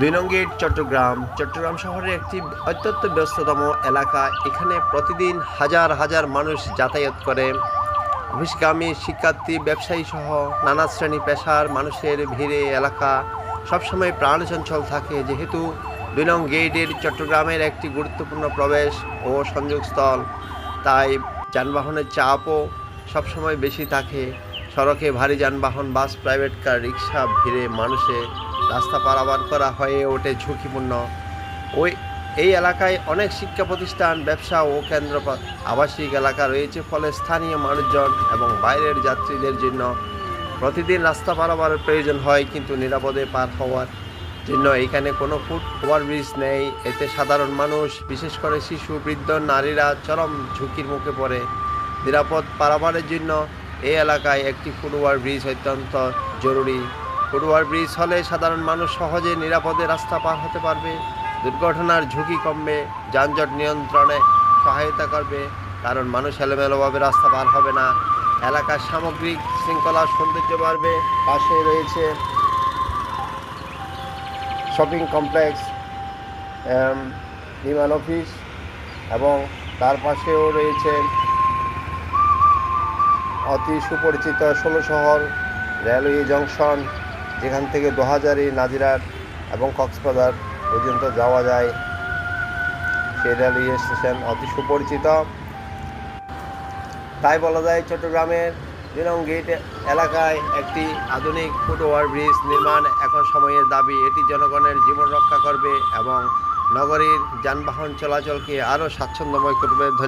দুই নং গেট চট্টগ্রাম। চট্টগ্রাম শহরের একটি অত্যন্ত ব্যস্ততম এলাকা। এখানে প্রতিদিন হাজার হাজার মানুষ যাতায়াত করে। অফিসগামী শিক্ষার্থী ব্যবসায়ী সহ নানা শ্রেণি পেশার মানুষের ভিড়ে এলাকা। সবসময় প্রাণচঞ্চল থাকে, যেহেতু দুই নং গেটের চট্টগ্রামের একটি গুরুত্বপূর্ণ প্রবেশ ও সংযোগস্থল। তাই যানবাহনের চাপও সবসময় বেশি থাকে। সড়কে ভারী যানবাহন, বাস, প্রাইভেট কার, রিক্সা ভিড়ে মানুষে রাস্তা পারাবার করা হয়ে ওঠে ঝুঁকিপূর্ণ। ওই, এই এলাকায় অনেক শিক্ষা প্রতিষ্ঠান, ব্যবসা ও কেন্দ্র আবাসিক এলাকা রয়েছে, ফলে স্থানীয় মানুষজন এবং বাইরের যাত্রীদের জন্য প্রতিদিন রাস্তা পারাবারের প্রয়োজন হয়, কিন্তু নিরাপদে পার হওয়ার জন্য এখানে কোনো ফুট ওভারব্রিজ নেই। এতে সাধারণ মানুষ, বিশেষ করে শিশু, বৃদ্ধ, নারীরা চরম ঝুঁকির মুখে পড়ে। নিরাপদ পারাবারের জন্য এই এলাকায় একটি ফুট ব্রিজ অত্যন্ত জরুরি। ফুট ব্রিজ হলে সাধারণ মানুষ সহজে নিরাপদে রাস্তা পার হতে পারবে, দুর্ঘটনার ঝুঁকি কমবে, যানজট নিয়ন্ত্রণে সহায়তা করবে, কারণ মানুষ এলোমেলোভাবে রাস্তা পার হবে না। এলাকার সামগ্রিক শৃঙ্খলার সৌন্দর্য বাড়বে। পাশে রয়েছে শপিং কমপ্লেক্স বিমান অফিস এবং তার পাশেও রয়েছে অতি সুপরিচিত ষোলো শহর, রেলওয়ে জংশন, যেখান থেকে দোহাজারি, নাজিরাট এবং কক্সবাজার পর্যন্ত যাওয়া যায়। সেই রেলওয়ে স্টেশন অতি সুপরিচিত। তাই বলা যায় চট্টগ্রামের দুই নং গেট এলাকায় একটি আধুনিক ফুট ওভার ব্রিজ নির্মাণ এখন সময়ের দাবি। এটি জনগণের জীবন রক্ষা করবে এবং নগরীর যানবাহন চলাচলকে আরও স্বাচ্ছন্দ্যময় করবে।